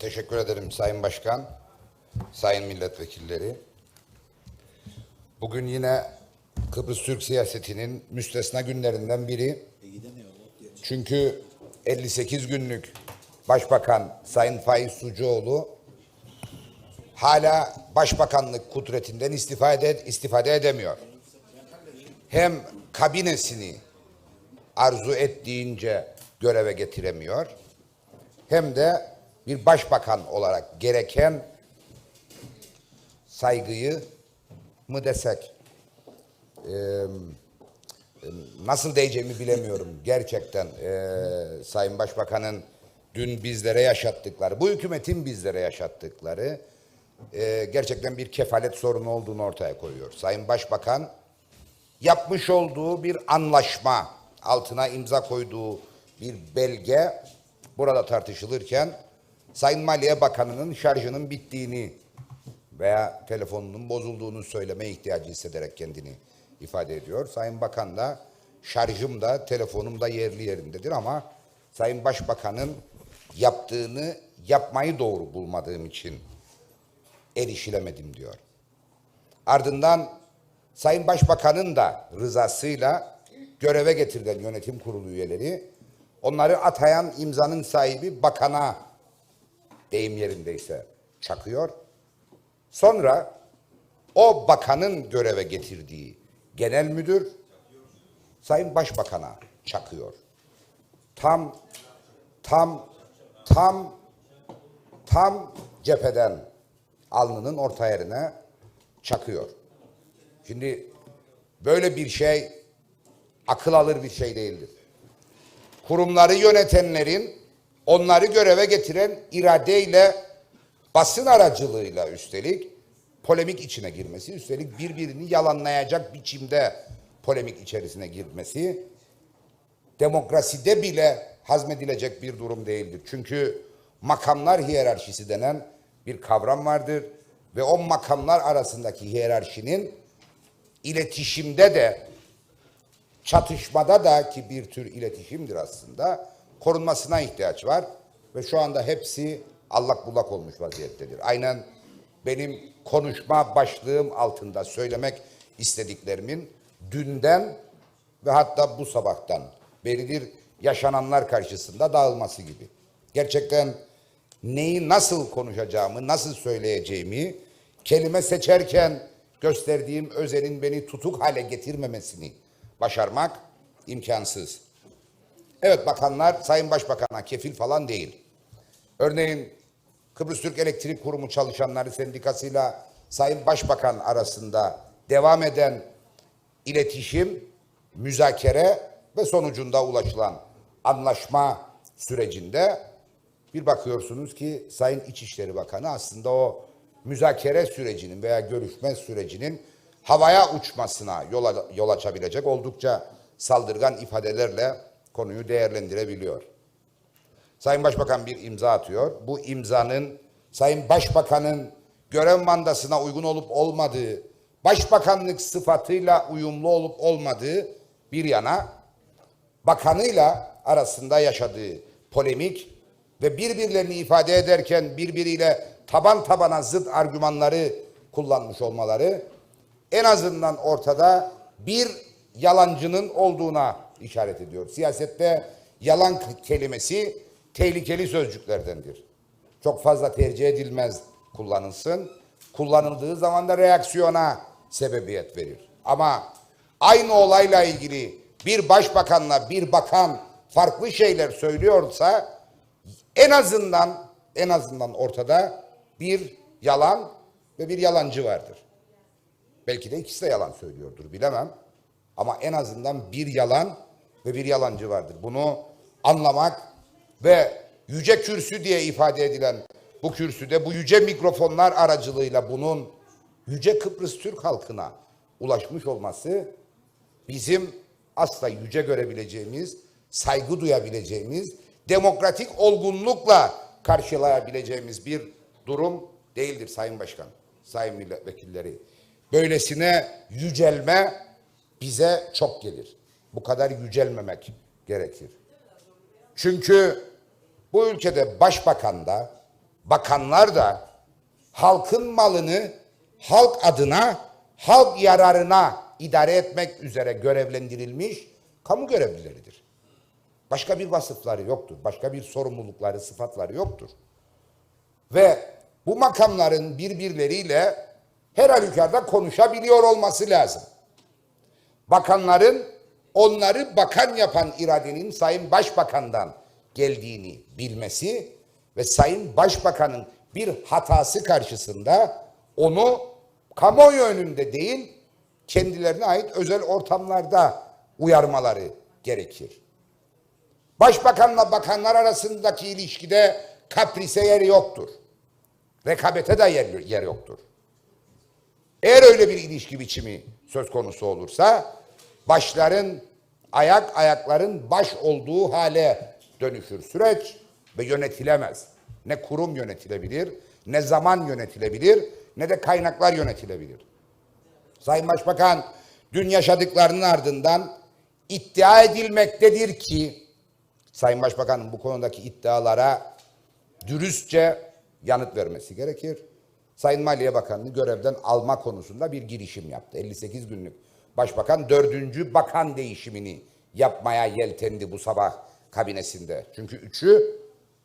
Teşekkür ederim Sayın Başkan, Sayın Milletvekilleri. Bugün yine Kıbrıs Türk siyasetinin müstesna günlerinden biri. Çünkü 58 günlük Başbakan Sayın Faiz Sucuoğlu hala başbakanlık kudretinden istifade, istifade edemiyor. Hem kabinesini arzu ettiğince göreve getiremiyor hem de bir başbakan olarak gereken saygıyı mı desek e, nasıl diyeceğimi bilemiyorum gerçekten e, Sayın Başbakan'ın dün bizlere yaşattıkları bu hükümetin bizlere yaşattıkları e, gerçekten bir kefalet sorunu olduğunu ortaya koyuyor. Sayın Başbakan yapmış olduğu bir anlaşma altına imza koyduğu bir belge burada tartışılırken Sayın Maliye Bakanı'nın şarjının bittiğini veya telefonunun bozulduğunu söyleme ihtiyacı hissederek kendini ifade ediyor. Sayın Bakan da şarjım da telefonum da yerli yerindedir ama Sayın Başbakan'ın yaptığını yapmayı doğru bulmadığım için erişilemedim diyor. Ardından Sayın Başbakan'ın da rızasıyla göreve getirilen yönetim kurulu üyeleri onları atayan imzanın sahibi bakana deyim yerindeyse çakıyor. Sonra o bakanın göreve getirdiği genel müdür Sayın Başbakan'a çakıyor. Tam tam tam tam cepheden alnının orta yerine çakıyor. Şimdi böyle bir şey akıl alır bir şey değildir. Kurumları yönetenlerin onları göreve getiren iradeyle basın aracılığıyla üstelik polemik içine girmesi, üstelik birbirini yalanlayacak biçimde polemik içerisine girmesi demokraside bile hazmedilecek bir durum değildir. Çünkü makamlar hiyerarşisi denen bir kavram vardır ve o makamlar arasındaki hiyerarşinin iletişimde de çatışmada da ki bir tür iletişimdir aslında korunmasına ihtiyaç var ve şu anda hepsi allak bullak olmuş vaziyettedir. Aynen benim konuşma başlığım altında söylemek istediklerimin dünden ve hatta bu sabahtan beridir yaşananlar karşısında dağılması gibi. Gerçekten neyi nasıl konuşacağımı, nasıl söyleyeceğimi kelime seçerken gösterdiğim özenin beni tutuk hale getirmemesini başarmak imkansız. Evet bakanlar Sayın Başbakan'a kefil falan değil. Örneğin Kıbrıs Türk Elektrik Kurumu çalışanları sendikasıyla Sayın Başbakan arasında devam eden iletişim, müzakere ve sonucunda ulaşılan anlaşma sürecinde bir bakıyorsunuz ki Sayın İçişleri Bakanı aslında o müzakere sürecinin veya görüşme sürecinin havaya uçmasına yol, yol açabilecek oldukça saldırgan ifadelerle konuyu değerlendirebiliyor. Sayın Başbakan bir imza atıyor. Bu imzanın Sayın Başbakan'ın görev mandasına uygun olup olmadığı, başbakanlık sıfatıyla uyumlu olup olmadığı bir yana, bakanıyla arasında yaşadığı polemik ve birbirlerini ifade ederken birbiriyle taban tabana zıt argümanları kullanmış olmaları en azından ortada bir yalancının olduğuna işaret ediyor. Siyasette yalan kelimesi tehlikeli sözcüklerdendir. Çok fazla tercih edilmez kullanılsın. Kullanıldığı zaman da reaksiyona sebebiyet verir. Ama aynı olayla ilgili bir başbakanla bir bakan farklı şeyler söylüyorsa en azından en azından ortada bir yalan ve bir yalancı vardır. Belki de ikisi de yalan söylüyordur bilemem. Ama en azından bir yalan ve bir yalancı vardır. Bunu anlamak ve yüce kürsü diye ifade edilen bu kürsüde bu yüce mikrofonlar aracılığıyla bunun yüce Kıbrıs Türk halkına ulaşmış olması bizim asla yüce görebileceğimiz, saygı duyabileceğimiz, demokratik olgunlukla karşılayabileceğimiz bir durum değildir Sayın Başkan, Sayın Milletvekilleri. Böylesine yücelme bize çok gelir. Bu kadar yücelmemek gerekir. Çünkü bu ülkede başbakan da, bakanlar da halkın malını halk adına, halk yararına idare etmek üzere görevlendirilmiş kamu görevlileridir. Başka bir vasıfları yoktur. Başka bir sorumlulukları, sıfatları yoktur. Ve bu makamların birbirleriyle her halükarda konuşabiliyor olması lazım. Bakanların onları bakan yapan iradenin Sayın Başbakan'dan geldiğini bilmesi ve Sayın Başbakan'ın bir hatası karşısında onu kamuoyu önünde değil kendilerine ait özel ortamlarda uyarmaları gerekir. Başbakanla bakanlar arasındaki ilişkide kaprise yeri yoktur. Rekabete de yer, yer yoktur. Eğer öyle bir ilişki biçimi söz konusu olursa başların ayak ayakların baş olduğu hale dönüşür süreç ve yönetilemez. Ne kurum yönetilebilir, ne zaman yönetilebilir, ne de kaynaklar yönetilebilir. Sayın Başbakan dün yaşadıklarının ardından iddia edilmektedir ki Sayın Başbakan'ın bu konudaki iddialara dürüstçe yanıt vermesi gerekir. Sayın Maliye Bakanı'nı görevden alma konusunda bir girişim yaptı. 58 günlük Başbakan dördüncü bakan değişimini yapmaya yeltendi bu sabah kabinesinde. Çünkü üçü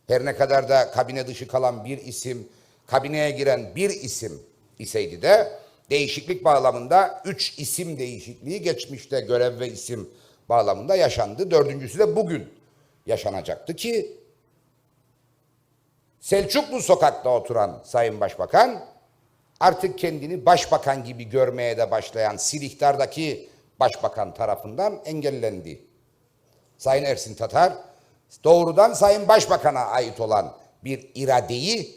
her ne kadar da kabine dışı kalan bir isim, kabineye giren bir isim iseydi de değişiklik bağlamında üç isim değişikliği geçmişte görev ve isim bağlamında yaşandı. Dördüncüsü de bugün yaşanacaktı ki Selçuklu sokakta oturan Sayın Başbakan artık kendini başbakan gibi görmeye de başlayan Silihtar'daki başbakan tarafından engellendi. Sayın Ersin Tatar doğrudan Sayın Başbakan'a ait olan bir iradeyi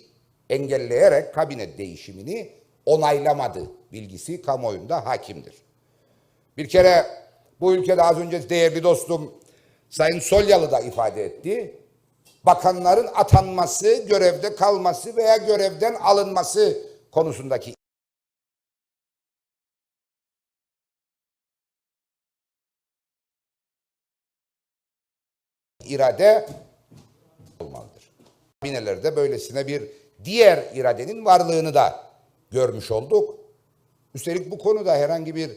engelleyerek kabine değişimini onaylamadı bilgisi kamuoyunda hakimdir. Bir kere bu ülkede az önce değerli dostum Sayın Solyalı da ifade etti. Bakanların atanması, görevde kalması veya görevden alınması konusundaki irade olmalıdır. Kabinelerde böylesine bir diğer iradenin varlığını da görmüş olduk. Üstelik bu konuda herhangi bir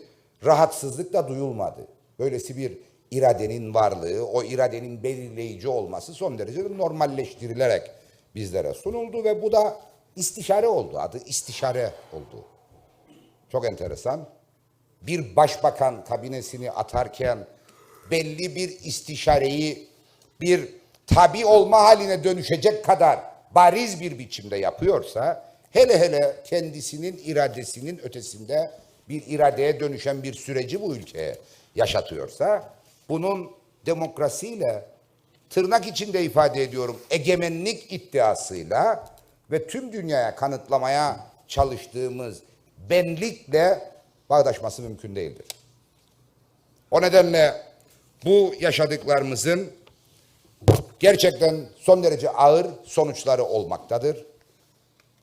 rahatsızlık da duyulmadı. Böylesi bir iradenin varlığı, o iradenin belirleyici olması son derece de normalleştirilerek bizlere sunuldu ve bu da istişare oldu. Adı istişare oldu. Çok enteresan. Bir başbakan kabinesini atarken belli bir istişareyi bir tabi olma haline dönüşecek kadar bariz bir biçimde yapıyorsa hele hele kendisinin iradesinin ötesinde bir iradeye dönüşen bir süreci bu ülkeye yaşatıyorsa bunun demokrasiyle tırnak içinde ifade ediyorum egemenlik iddiasıyla ve tüm dünyaya kanıtlamaya çalıştığımız benlikle bağdaşması mümkün değildir. O nedenle bu yaşadıklarımızın gerçekten son derece ağır sonuçları olmaktadır.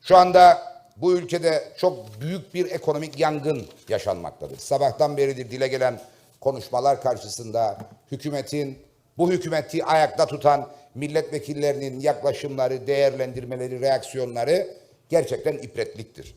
Şu anda bu ülkede çok büyük bir ekonomik yangın yaşanmaktadır. Sabahtan beridir dile gelen konuşmalar karşısında hükümetin, bu hükümeti ayakta tutan milletvekillerinin yaklaşımları, değerlendirmeleri, reaksiyonları gerçekten ibretliktir.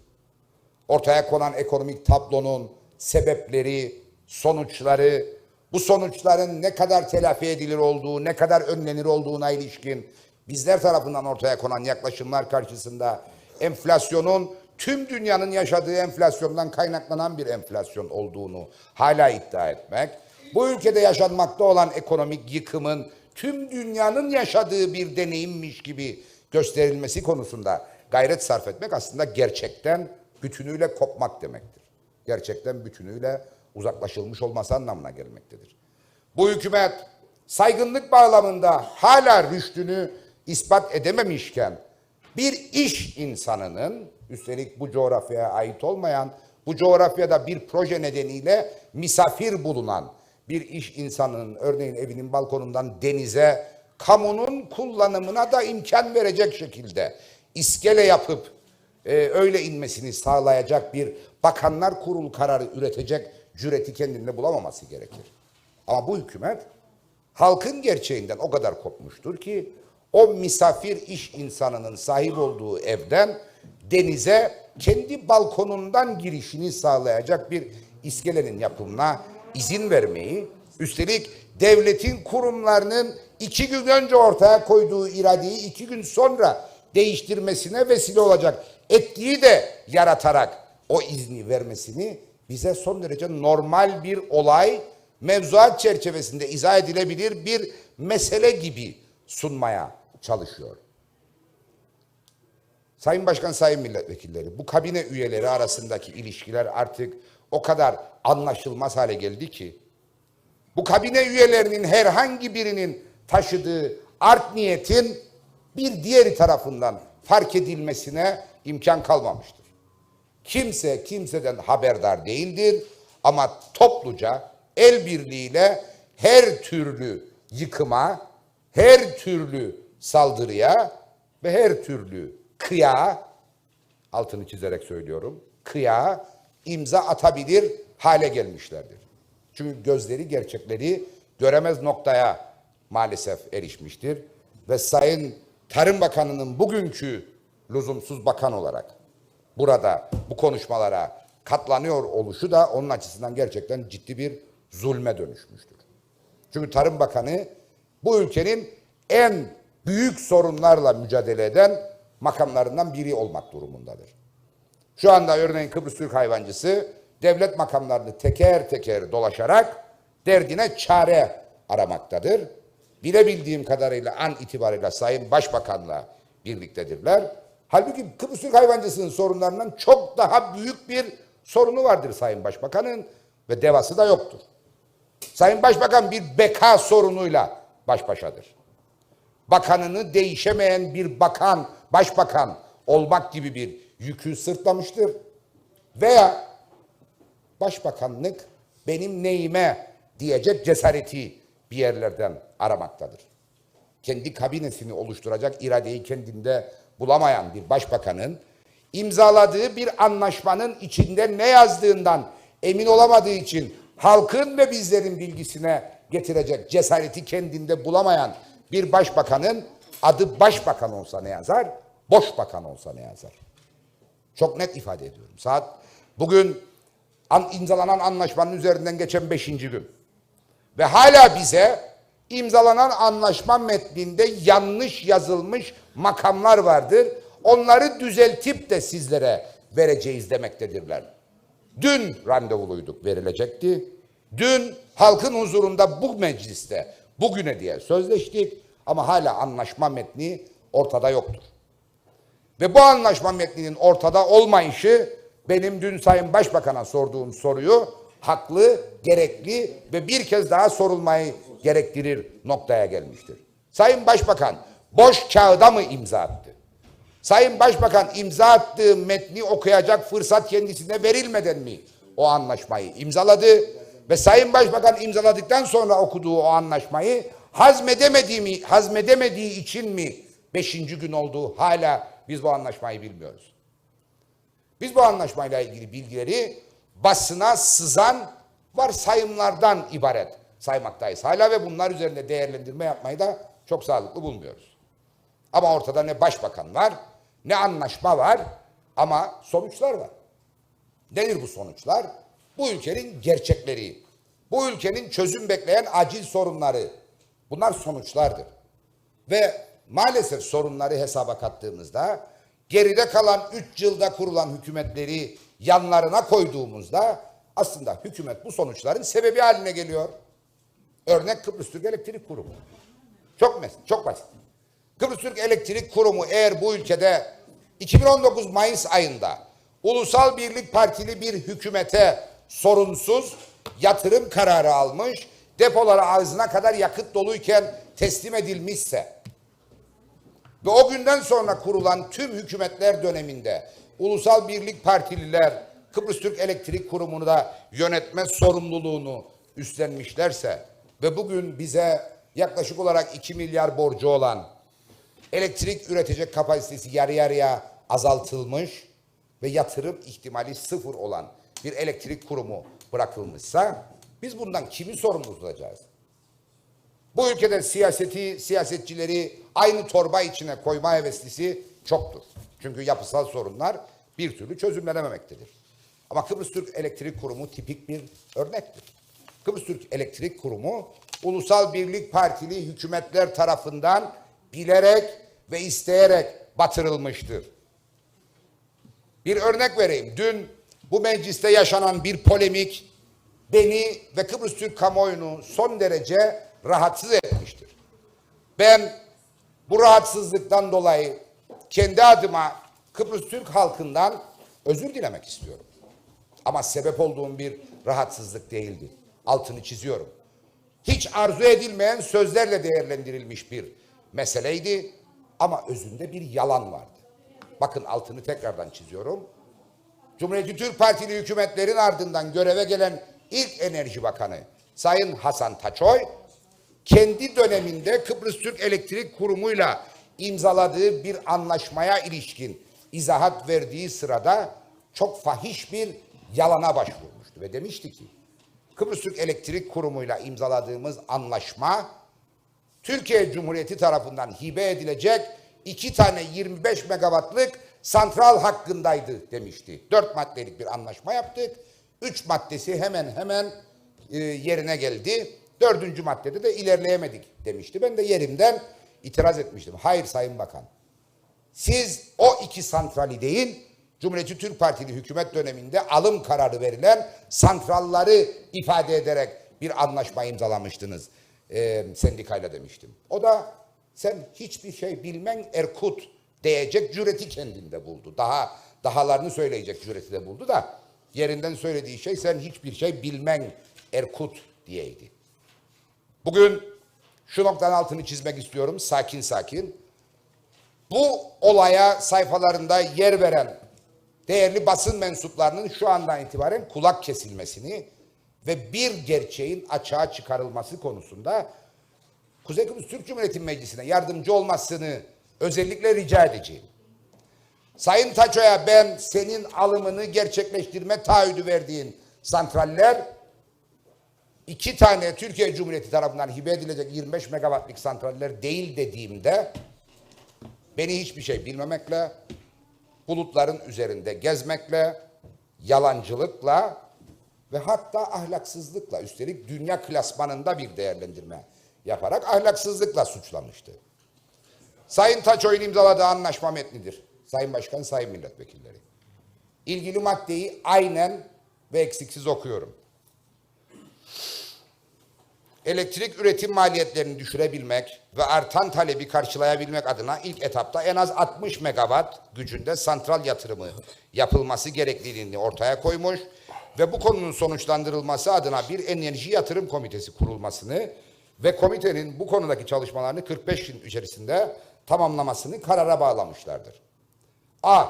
Ortaya konan ekonomik tablonun sebepleri, sonuçları, bu sonuçların ne kadar telafi edilir olduğu, ne kadar önlenir olduğuna ilişkin bizler tarafından ortaya konan yaklaşımlar karşısında enflasyonun tüm dünyanın yaşadığı enflasyondan kaynaklanan bir enflasyon olduğunu hala iddia etmek, bu ülkede yaşanmakta olan ekonomik yıkımın tüm dünyanın yaşadığı bir deneyimmiş gibi gösterilmesi konusunda gayret sarf etmek aslında gerçekten bütünüyle kopmak demektir. Gerçekten bütünüyle uzaklaşılmış olması anlamına gelmektedir. Bu hükümet saygınlık bağlamında hala rüştünü ispat edememişken bir iş insanının üstelik bu coğrafyaya ait olmayan bu coğrafyada bir proje nedeniyle misafir bulunan bir iş insanının örneğin evinin balkonundan denize kamunun kullanımına da imkan verecek şekilde iskele yapıp e, öyle inmesini sağlayacak bir bakanlar kurul kararı üretecek cüreti kendinde bulamaması gerekir. Ama bu hükümet halkın gerçeğinden o kadar kopmuştur ki o misafir iş insanının sahip olduğu evden denize kendi balkonundan girişini sağlayacak bir iskelenin yapımına izin vermeyi, üstelik devletin kurumlarının iki gün önce ortaya koyduğu iradeyi iki gün sonra değiştirmesine vesile olacak etkiyi de yaratarak o izni vermesini bize son derece normal bir olay, mevzuat çerçevesinde izah edilebilir bir mesele gibi sunmaya çalışıyor. Sayın Başkan, Sayın Milletvekilleri, bu kabine üyeleri arasındaki ilişkiler artık o kadar anlaşılmaz hale geldi ki, bu kabine üyelerinin herhangi birinin taşıdığı art niyetin bir diğeri tarafından fark edilmesine imkan kalmamıştır. Kimse kimseden haberdar değildir ama topluca el birliğiyle her türlü yıkıma, her türlü saldırıya ve her türlü kıya, altını çizerek söylüyorum, kıya imza atabilir hale gelmişlerdir. Çünkü gözleri gerçekleri göremez noktaya maalesef erişmiştir. Ve Sayın Tarım Bakanı'nın bugünkü lüzumsuz bakan olarak burada bu konuşmalara katlanıyor oluşu da onun açısından gerçekten ciddi bir zulme dönüşmüştür. Çünkü Tarım Bakanı bu ülkenin en büyük sorunlarla mücadele eden makamlarından biri olmak durumundadır. Şu anda örneğin Kıbrıs Türk Hayvancısı devlet makamlarını teker teker dolaşarak derdine çare aramaktadır. Bilebildiğim kadarıyla an itibarıyla Sayın Başbakan'la birliktedirler. Halbuki Kıbrıs Türk Hayvancısı'nın sorunlarından çok daha büyük bir sorunu vardır Sayın Başbakan'ın ve devası da yoktur. Sayın Başbakan bir beka sorunuyla baş başadır. Bakanını değişemeyen bir bakan, başbakan olmak gibi bir yükü sırtlamıştır. Veya başbakanlık benim neyime diyecek cesareti bir yerlerden aramaktadır. Kendi kabinesini oluşturacak iradeyi kendinde bulamayan bir başbakanın imzaladığı bir anlaşmanın içinde ne yazdığından emin olamadığı için halkın ve bizlerin bilgisine getirecek cesareti kendinde bulamayan bir başbakanın adı başbakan olsa ne yazar, boş bakan olsa ne yazar. Çok net ifade ediyorum. Saat bugün an, imzalanan anlaşmanın üzerinden geçen beşinci gün. Ve hala bize imzalanan anlaşma metninde yanlış yazılmış makamlar vardır. Onları düzeltip de sizlere vereceğiz demektedirler. Dün randevuluyduk verilecekti. Dün halkın huzurunda bu mecliste bugüne diye sözleştik ama hala anlaşma metni ortada yoktur. Ve bu anlaşma metninin ortada olmayışı benim dün Sayın Başbakan'a sorduğum soruyu haklı, gerekli ve bir kez daha sorulmayı gerektirir noktaya gelmiştir. Sayın Başbakan boş kağıda mı imza attı? Sayın Başbakan imza attığı metni okuyacak fırsat kendisine verilmeden mi o anlaşmayı imzaladı? Ve Sayın Başbakan imzaladıktan sonra okuduğu o anlaşmayı hazmedemediği mi, hazmedemediği için mi beşinci gün oldu hala biz bu anlaşmayı bilmiyoruz. Biz bu anlaşmayla ilgili bilgileri basına sızan varsayımlardan ibaret saymaktayız. Hala ve bunlar üzerinde değerlendirme yapmayı da çok sağlıklı bulmuyoruz. Ama ortada ne başbakan var, ne anlaşma var ama sonuçlar var. Nedir bu sonuçlar? Bu ülkenin gerçekleri, bu ülkenin çözüm bekleyen acil sorunları. Bunlar sonuçlardır. Ve maalesef sorunları hesaba kattığımızda geride kalan 3 yılda kurulan hükümetleri yanlarına koyduğumuzda aslında hükümet bu sonuçların sebebi haline geliyor. Örnek Kıbrıs Türk Elektrik Kurumu. Çok mes çok basit. Kıbrıs Türk Elektrik Kurumu eğer bu ülkede 2019 Mayıs ayında Ulusal Birlik Partili bir hükümete sorunsuz yatırım kararı almış, depolara ağzına kadar yakıt doluyken teslim edilmişse ve o günden sonra kurulan tüm hükümetler döneminde Ulusal Birlik Partililer Kıbrıs Türk Elektrik Kurumu'nu da yönetme sorumluluğunu üstlenmişlerse ve bugün bize yaklaşık olarak 2 milyar borcu olan elektrik üretecek kapasitesi yarı yarıya azaltılmış ve yatırım ihtimali sıfır olan bir elektrik kurumu bırakılmışsa biz bundan kimi sorumlu tutacağız? Bu ülkede siyaseti, siyasetçileri aynı torba içine koyma heveslisi çoktur. Çünkü yapısal sorunlar bir türlü çözümlenememektedir. Ama Kıbrıs Türk Elektrik Kurumu tipik bir örnektir. Kıbrıs Türk Elektrik Kurumu Ulusal Birlik Partili hükümetler tarafından bilerek ve isteyerek batırılmıştır. Bir örnek vereyim. Dün bu mecliste yaşanan bir polemik beni ve Kıbrıs Türk kamuoyunu son derece rahatsız etmiştir. Ben bu rahatsızlıktan dolayı kendi adıma Kıbrıs Türk halkından özür dilemek istiyorum. Ama sebep olduğum bir rahatsızlık değildi. Altını çiziyorum. Hiç arzu edilmeyen sözlerle değerlendirilmiş bir meseleydi ama özünde bir yalan vardı. Bakın altını tekrardan çiziyorum. Cumhuriyetçi Türk Partili hükümetlerin ardından göreve gelen ilk Enerji Bakanı Sayın Hasan Taçoy kendi döneminde Kıbrıs Türk Elektrik Kurumu'yla imzaladığı bir anlaşmaya ilişkin izahat verdiği sırada çok fahiş bir yalana başvurmuştu ve demişti ki Kıbrıs Türk Elektrik Kurumu'yla imzaladığımız anlaşma Türkiye Cumhuriyeti tarafından hibe edilecek iki tane 25 megawattlık santral hakkındaydı demişti. Dört maddelik bir anlaşma yaptık. Üç maddesi hemen hemen e, yerine geldi. Dördüncü maddede de ilerleyemedik demişti. Ben de yerimden itiraz etmiştim. Hayır Sayın Bakan. Siz o iki santrali değil, Cumhuriyetçi Türk Partili hükümet döneminde alım kararı verilen santralları ifade ederek bir anlaşma imzalamıştınız e, sendikayla demiştim. O da sen hiçbir şey bilmen Erkut diyecek cüreti kendinde buldu. Daha dahalarını söyleyecek cüreti de buldu da yerinden söylediği şey sen hiçbir şey bilmen Erkut diyeydi. Bugün şu noktanın altını çizmek istiyorum sakin sakin. Bu olaya sayfalarında yer veren değerli basın mensuplarının şu andan itibaren kulak kesilmesini ve bir gerçeğin açığa çıkarılması konusunda Kuzey Kıbrıs Türk Cumhuriyeti Meclisi'ne yardımcı olmasını özellikle rica edeceğim. Sayın Taço'ya ben senin alımını gerçekleştirme taahhüdü verdiğin santraller iki tane Türkiye Cumhuriyeti tarafından hibe edilecek 25 megawattlık santraller değil dediğimde beni hiçbir şey bilmemekle, bulutların üzerinde gezmekle, yalancılıkla ve hatta ahlaksızlıkla üstelik dünya klasmanında bir değerlendirme yaparak ahlaksızlıkla suçlamıştı. Sayın Taçoy'un imzaladığı anlaşma metnidir. Sayın Başkan, Sayın Milletvekilleri. İlgili maddeyi aynen ve eksiksiz okuyorum. Elektrik üretim maliyetlerini düşürebilmek ve artan talebi karşılayabilmek adına ilk etapta en az 60 megawatt gücünde santral yatırımı yapılması gerekliliğini ortaya koymuş ve bu konunun sonuçlandırılması adına bir enerji yatırım komitesi kurulmasını ve komitenin bu konudaki çalışmalarını 45 gün içerisinde tamamlamasını karara bağlamışlardır. A.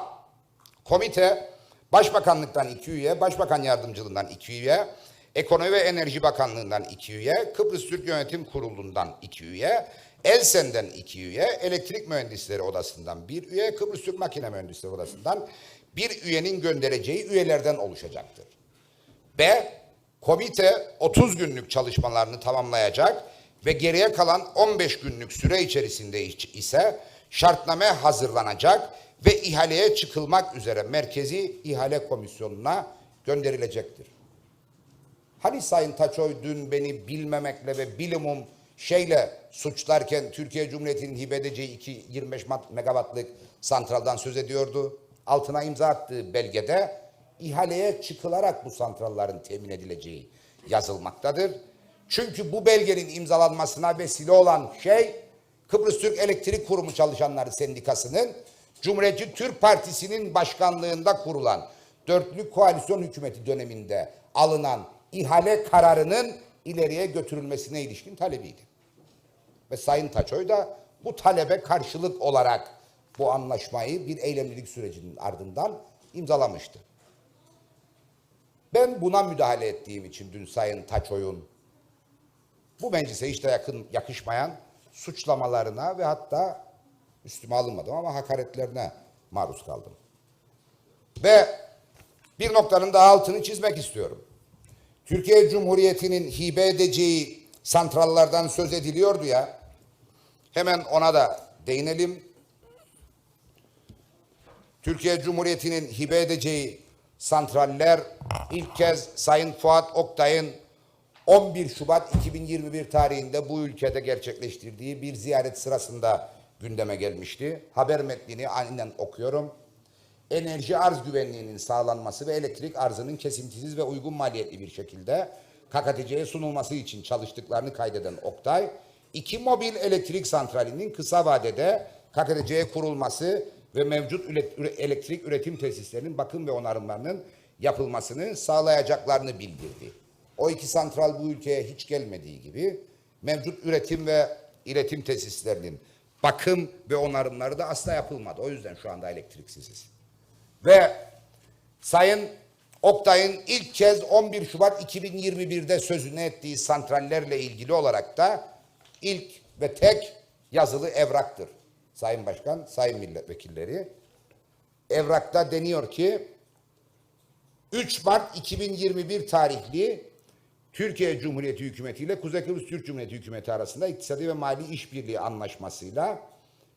Komite Başbakanlıktan iki üye, Başbakan Yardımcılığından iki üye, Ekonomi ve Enerji Bakanlığından iki üye, Kıbrıs Türk Yönetim Kurulu'ndan iki üye, Elsen'den iki üye, Elektrik Mühendisleri Odası'ndan bir üye, Kıbrıs Türk Makine Mühendisleri Odası'ndan bir üyenin göndereceği üyelerden oluşacaktır. B. Komite 30 günlük çalışmalarını tamamlayacak ve geriye kalan 15 günlük süre içerisinde ise şartname hazırlanacak ve ihaleye çıkılmak üzere Merkezi İhale Komisyonu'na gönderilecektir. Hani Sayın Taçoy dün beni bilmemekle ve bilimum şeyle suçlarken Türkiye Cumhuriyeti'nin hibe edeceği iki 25 megawattlık santraldan söz ediyordu. Altına imza attığı belgede ihaleye çıkılarak bu santralların temin edileceği yazılmaktadır. Çünkü bu belgenin imzalanmasına vesile olan şey Kıbrıs Türk Elektrik Kurumu Çalışanları Sendikası'nın Cumhuriyetçi Türk Partisi'nin başkanlığında kurulan dörtlü koalisyon hükümeti döneminde alınan ihale kararının ileriye götürülmesine ilişkin talebiydi. Ve Sayın Taçoy da bu talebe karşılık olarak bu anlaşmayı bir eylemlilik sürecinin ardından imzalamıştı. Ben buna müdahale ettiğim için dün Sayın Taçoy'un bu meclise hiç de yakın yakışmayan suçlamalarına ve hatta üstüme alınmadım ama hakaretlerine maruz kaldım. Ve bir noktanın daha altını çizmek istiyorum. Türkiye Cumhuriyeti'nin hibe edeceği santrallardan söz ediliyordu ya. Hemen ona da değinelim. Türkiye Cumhuriyeti'nin hibe edeceği santraller ilk kez Sayın Fuat Oktay'ın 11 Şubat 2021 tarihinde bu ülkede gerçekleştirdiği bir ziyaret sırasında gündeme gelmişti. Haber metnini aynen okuyorum. Enerji arz güvenliğinin sağlanması ve elektrik arzının kesintisiz ve uygun maliyetli bir şekilde KKTC'ye sunulması için çalıştıklarını kaydeden Oktay, iki mobil elektrik santralinin kısa vadede KKTC'ye kurulması ve mevcut elektrik üretim tesislerinin bakım ve onarımlarının yapılmasını sağlayacaklarını bildirdi. O iki santral bu ülkeye hiç gelmediği gibi mevcut üretim ve iletim tesislerinin bakım ve onarımları da asla yapılmadı. O yüzden şu anda elektriksiziz. Ve Sayın Oktay'ın ilk kez 11 Şubat 2021'de sözünü ettiği santrallerle ilgili olarak da ilk ve tek yazılı evraktır. Sayın Başkan, Sayın Milletvekilleri. Evrakta deniyor ki 3 Mart 2021 tarihli Türkiye Cumhuriyeti Hükümeti ile Kuzey Kıbrıs Türk Cumhuriyeti Hükümeti arasında iktisadi ve mali işbirliği anlaşmasıyla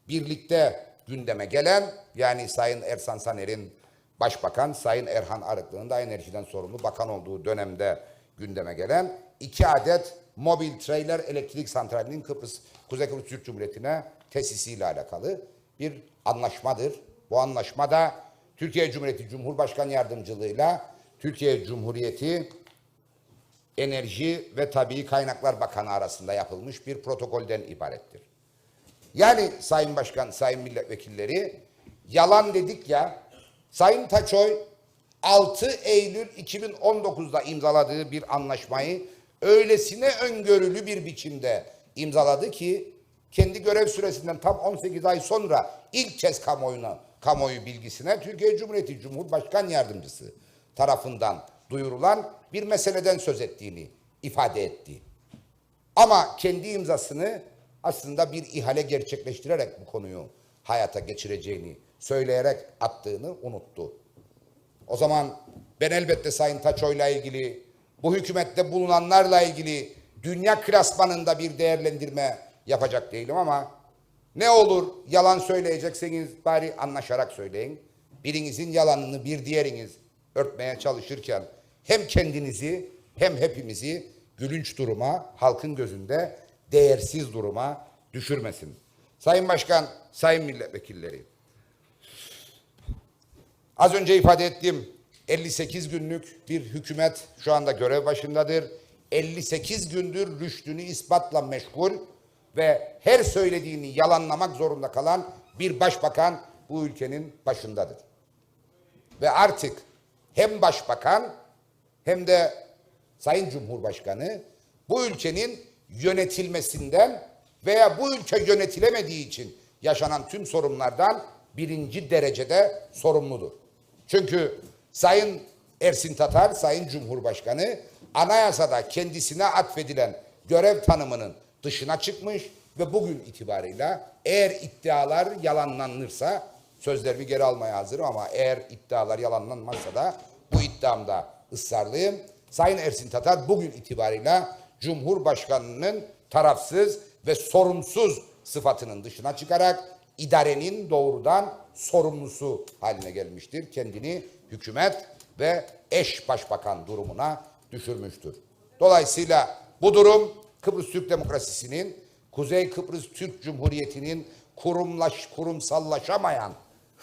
birlikte gündeme gelen yani Sayın Ersan Saner'in Başbakan, Sayın Erhan Arıklı'nın da enerjiden sorumlu bakan olduğu dönemde gündeme gelen iki adet mobil trailer elektrik santralinin Kıbrıs, Kuzey Kıbrıs Türk Cumhuriyeti'ne tesisiyle alakalı bir anlaşmadır. Bu anlaşmada Türkiye Cumhuriyeti Cumhurbaşkanı Yardımcılığıyla Türkiye Cumhuriyeti Enerji ve Tabii Kaynaklar Bakanı arasında yapılmış bir protokolden ibarettir. Yani Sayın Başkan, Sayın Milletvekilleri yalan dedik ya Sayın Taçoy 6 Eylül 2019'da imzaladığı bir anlaşmayı öylesine öngörülü bir biçimde imzaladı ki kendi görev süresinden tam 18 ay sonra ilk kez kamuoyuna, kamuoyu bilgisine Türkiye Cumhuriyeti Cumhurbaşkan Yardımcısı tarafından duyurulan bir meseleden söz ettiğini ifade etti. Ama kendi imzasını aslında bir ihale gerçekleştirerek bu konuyu hayata geçireceğini söyleyerek attığını unuttu. O zaman ben elbette Sayın Taçoy'la ilgili, bu hükümette bulunanlarla ilgili dünya klasmanında bir değerlendirme yapacak değilim ama ne olur yalan söyleyecekseniz bari anlaşarak söyleyin. Birinizin yalanını bir diğeriniz örtmeye çalışırken hem kendinizi hem hepimizi gülünç duruma, halkın gözünde değersiz duruma düşürmesin. Sayın Başkan, Sayın Milletvekilleri, Az önce ifade ettiğim 58 günlük bir hükümet şu anda görev başındadır. 58 gündür rüştünü ispatla meşgul ve her söylediğini yalanlamak zorunda kalan bir başbakan bu ülkenin başındadır. Ve artık hem başbakan hem de Sayın Cumhurbaşkanı bu ülkenin yönetilmesinden veya bu ülke yönetilemediği için yaşanan tüm sorunlardan birinci derecede sorumludur. Çünkü Sayın Ersin Tatar, Sayın Cumhurbaşkanı anayasada kendisine atfedilen görev tanımının dışına çıkmış ve bugün itibarıyla eğer iddialar yalanlanırsa sözlerimi geri almaya hazırım ama eğer iddialar yalanlanmazsa da bu iddiamda ısrarlıyım. Sayın Ersin Tatar bugün itibarıyla Cumhurbaşkanının tarafsız ve sorumsuz sıfatının dışına çıkarak idarenin doğrudan sorumlusu haline gelmiştir. Kendini hükümet ve eş başbakan durumuna düşürmüştür. Dolayısıyla bu durum Kıbrıs Türk Demokrasisi'nin Kuzey Kıbrıs Türk Cumhuriyeti'nin kurumlaş, kurumsallaşamayan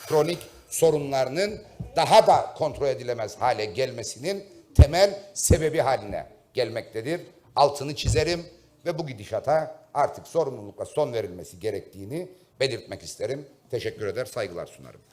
kronik sorunlarının daha da kontrol edilemez hale gelmesinin temel sebebi haline gelmektedir. Altını çizerim ve bu gidişata artık sorumlulukla son verilmesi gerektiğini belirtmek isterim. Teşekkür eder, saygılar sunarım.